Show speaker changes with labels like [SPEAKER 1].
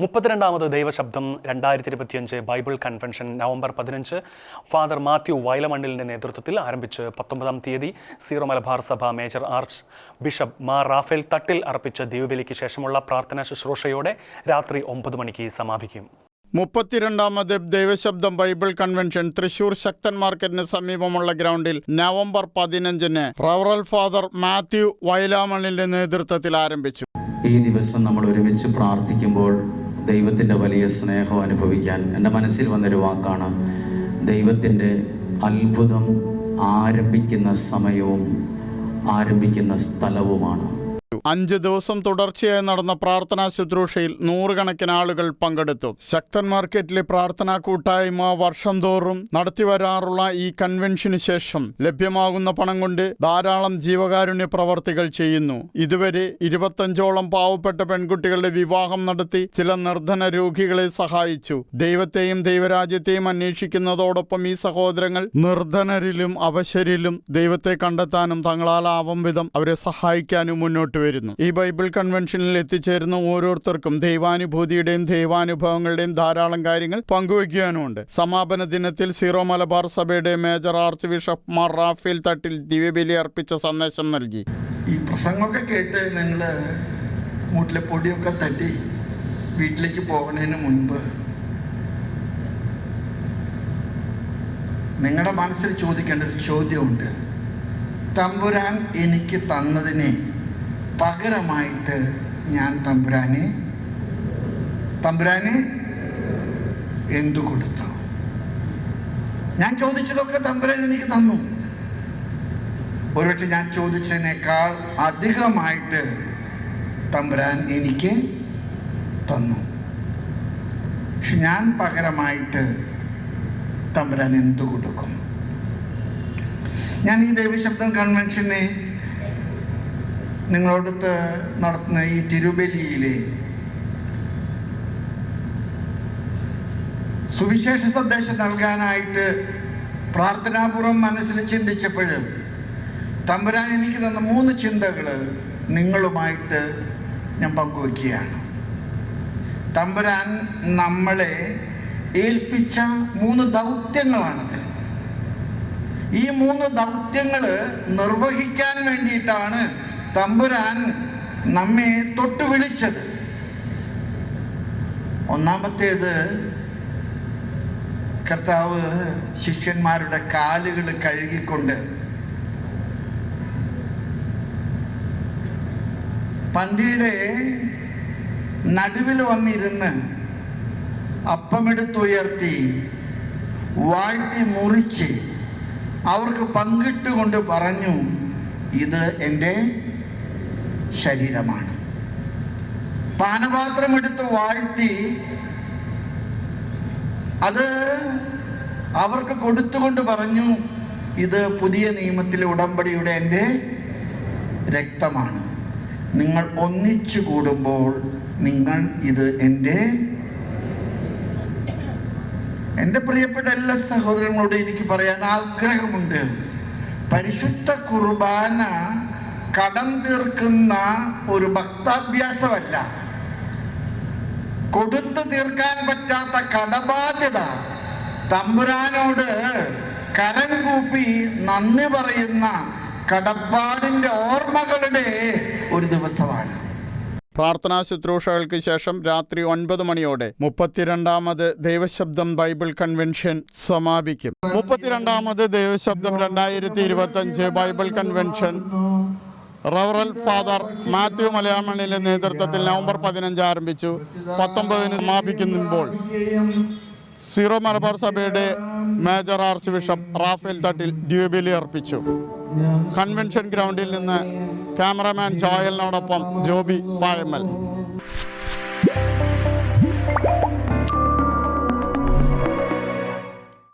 [SPEAKER 1] മുപ്പത്തിരണ്ടാമത് ദൈവശബ്ദം രണ്ടായിരത്തി ഇരുപത്തിയഞ്ച് ബൈബിൾ കൺവെൻഷൻ നവംബർ പതിനഞ്ച്. ഫാദർ മാത്യു വയലമണ്ണിലിന്റെ നേതൃത്വത്തിൽ ആരംഭിച്ച് പത്തൊമ്പതാം തീയതി സീറോ മലബാർ സഭ major archbishop Mar Raphael Thattil അർപ്പിച്ച ദീപബലിക്ക് ശേഷമുള്ള പ്രാർത്ഥനാ ശുശ്രൂഷയോടെ രാത്രി ഒമ്പത് മണിക്ക് സമാപിക്കും.
[SPEAKER 2] മുപ്പത്തിരണ്ടാമത് ദൈവശബ്ദം ബൈബിൾ കൺവെൻഷൻ തൃശൂർ ശക്തൻ മാർക്കറ്റിന് സമീപമുള്ള ഗ്രൗണ്ടിൽ നവംബർ പതിനഞ്ചിന് റവറൽ ഫാദർ മാത്യു വയലാമണിന്റെ നേതൃത്വത്തിൽ ആരംഭിച്ചു.
[SPEAKER 3] ഈ ദിവസം നമ്മൾ ഒരുമിച്ച് പ്രാർത്ഥിക്കുമ്പോൾ ദൈവത്തിന്റെ വലിയ സ്നേഹം അനുഭവിക്കാൻ എന്റെ മനസ്സിൽ വന്നൊരു വാക്കാണ്. ദൈവത്തിന്റെ അത്ഭുതം ആരംഭിക്കുന്ന സമയവും ആരംഭിക്കുന്ന സ്ഥലവുമാണ്.
[SPEAKER 2] അഞ്ച് ദിവസം തുടർച്ചയായി നടന്ന പ്രാർത്ഥനാ ശുശ്രൂഷയിൽ നൂറുകണക്കിന് ആളുകൾ പങ്കെടുത്തു. ശക്തൻ മാർക്കറ്റിലെ പ്രാർത്ഥനാ കൂട്ടായ്മ വർഷം തോറും നടത്തിവരാറുള്ള ഈ കൺവെൻഷന് ശേഷം ലഭ്യമാകുന്ന പണം കൊണ്ട് ധാരാളം ജീവകാരുണ്യ പ്രവർത്തികൾ ചെയ്യുന്നു. ഇതുവരെ ഇരുപത്തഞ്ചോളം പാവപ്പെട്ട പെൺകുട്ടികളുടെ വിവാഹം നടത്തി ചില നിർധന രോഗികളെ സഹായിച്ചു. ദൈവത്തെയും ദൈവരാജ്യത്തെയും അന്വേഷിക്കുന്നതോടൊപ്പം ഈ സഹോദരങ്ങൾ നിർധനരിലും അവശരിലും ദൈവത്തെ കണ്ടെത്താനും തങ്ങളാലാവും വിധം അവരെ സഹായിക്കാനും മുന്നോട്ട് വരുന്നു ഈ ബൈബിൾ കൺവെൻഷനിൽ എത്തിച്ചേരുന്ന ഓരോരുത്തർക്കും ദൈവാനുഭൂതിയുടെയും ദൈവാനുഭവങ്ങളുടെയും ധാരാളം കാര്യങ്ങൾ പങ്കുവയ്ക്കുവാനുമുണ്ട്. സമാപന ദിനത്തിൽ സീറോ മലബാർ സഭയുടെ major archbishop Mar Raphael Thattil ദിവ്യബലി അർപ്പിച്ച സന്ദേശം നൽകി.
[SPEAKER 4] ഈ പ്രസംഗമൊക്കെ കേട്ട് നിങ്ങൾ മൂട്ടിലെ പൊടിയൊക്കെ തട്ടി വീട്ടിലേക്ക് പോകുന്നതിന് മുൻപ് നിങ്ങളുടെ മനസ്സിൽ ചോദിക്കേണ്ട ഒരു ചോദ്യമുണ്ട്. തമ്പുരാൻ എനിക്ക് തന്നതിനെ പകരമായിട്ട് ഞാൻ തമ്പുരാനെ തമ്പുരാനെ എന്തു കൊടുത്തു? ഞാൻ ചോദിച്ചതൊക്കെ തമ്പുരാൻ എനിക്ക് തന്നു. ഒരുപക്ഷെ ഞാൻ ചോദിച്ചതിനേക്കാൾ അധികമായിട്ട് തമ്പുരാൻ എനിക്ക് തന്നു. പക്ഷെ ഞാൻ പകരമായിട്ട് തമ്പുരാൻ എന്തു കൊടുക്കും? ഞാൻ ഈ ദൈവശബ്ദം കൺവെൻഷനെ നിങ്ങളോടത്ത് നടത്തുന്ന ഈ തിരുബലിയിലെ സുവിശേഷ സന്ദേശം നൽകാനായിട്ട് പ്രാർത്ഥനാപൂർവം മനസ്സിൽ ചിന്തിച്ചപ്പോഴും തമ്പുരാൻ എനിക്ക് തന്ന മൂന്ന് ചിന്തകൾ നിങ്ങളുമായിട്ട് ഞാൻ പങ്കുവയ്ക്കുകയാണ് തമ്പുരാൻ നമ്മളെ ഏൽപ്പിച്ച മൂന്ന് ദൗത്യങ്ങളാണത്. ഈ മൂന്ന് ദൗത്യങ്ങൾ നിർവഹിക്കാൻ വേണ്ടിയിട്ടാണ് തമ്പുരാൻ നമ്മെ തൊട്ടു വിളിച്ചത്. ഒന്നാമത്തേത് കർത്താവ് ശിഷ്യന്മാരുടെ കാലുകൾ കഴുകിക്കൊണ്ട് പന്തിയുടെ നടുവിൽ വന്നിരുന്ന് അപ്പമെടുത്തുയർത്തി വാഴ്ത്തി മുറിച്ച് അവർക്ക് പങ്കിട്ടുകൊണ്ട് പറഞ്ഞു ഇത് എന്റെ ശരീരമാണ്. പാനപാത്രം എടുത്ത് വാഴ്ത്തി അത് അവർക്ക് കൊടുത്തുകൊണ്ട് പറഞ്ഞു ഇത് പുതിയ നിയമത്തിലെ ഉടമ്പടിയുടെ എന്റെ രക്തമാണ്. നിങ്ങൾ ഒന്നിച്ചു കൂടുമ്പോൾ നിങ്ങൾ ഇത് എന്റെ എന്റെ പ്രിയപ്പെട്ട എല്ലാ സഹോദരങ്ങളോടും എനിക്ക് പറയാൻ ആഗ്രഹമുണ്ട്. പരിശുദ്ധ കുർബാന കടം തീർക്കുന്ന ഒരു ഭക്താഭ്യാസമല്ല. കൊടുത്തു തീർക്കാൻ പറ്റാത്ത കടബാധ്യത. തമ്പുരാനോട് കരം കൂപ്പി നന്ദി പറയുന്ന കടപ്പാടിന്റെ ഓർമ്മകളുടെ ഒരു ദിവസമാണ്.
[SPEAKER 2] പ്രാർത്ഥനാ ശുശ്രൂഷകൾക്ക് ശേഷം രാത്രി ഒൻപത് മണിയോടെ മുപ്പത്തിരണ്ടാമത് ദൈവശബ്ദം ബൈബിൾ കൺവെൻഷൻ സമാപിക്കും. മുപ്പത്തിരണ്ടാമത് ദൈവശബ്ദം രണ്ടായിരത്തി ഇരുപത്തഞ്ച് ബൈബിൾ കൺവെൻഷൻ റവറൽ ഫാദർ മാത്യു മലയാമണിയുടെ നേതൃത്വത്തിൽ നവംബർ പതിനഞ്ച് ആരംഭിച്ചു. പത്തൊമ്പതിന് സമാപിക്കുമ്പോൾ സീറോ മലബാർ സഭയുടെ major archbishop Raphael Thattil ഡ്യൂബിലി അർപ്പിച്ചു. കൺവെൻഷൻ ഗ്രൗണ്ടിൽ നിന്ന് ക്യാമറമാൻ ജോയലിനോടൊപ്പം ജോബി പായമൽ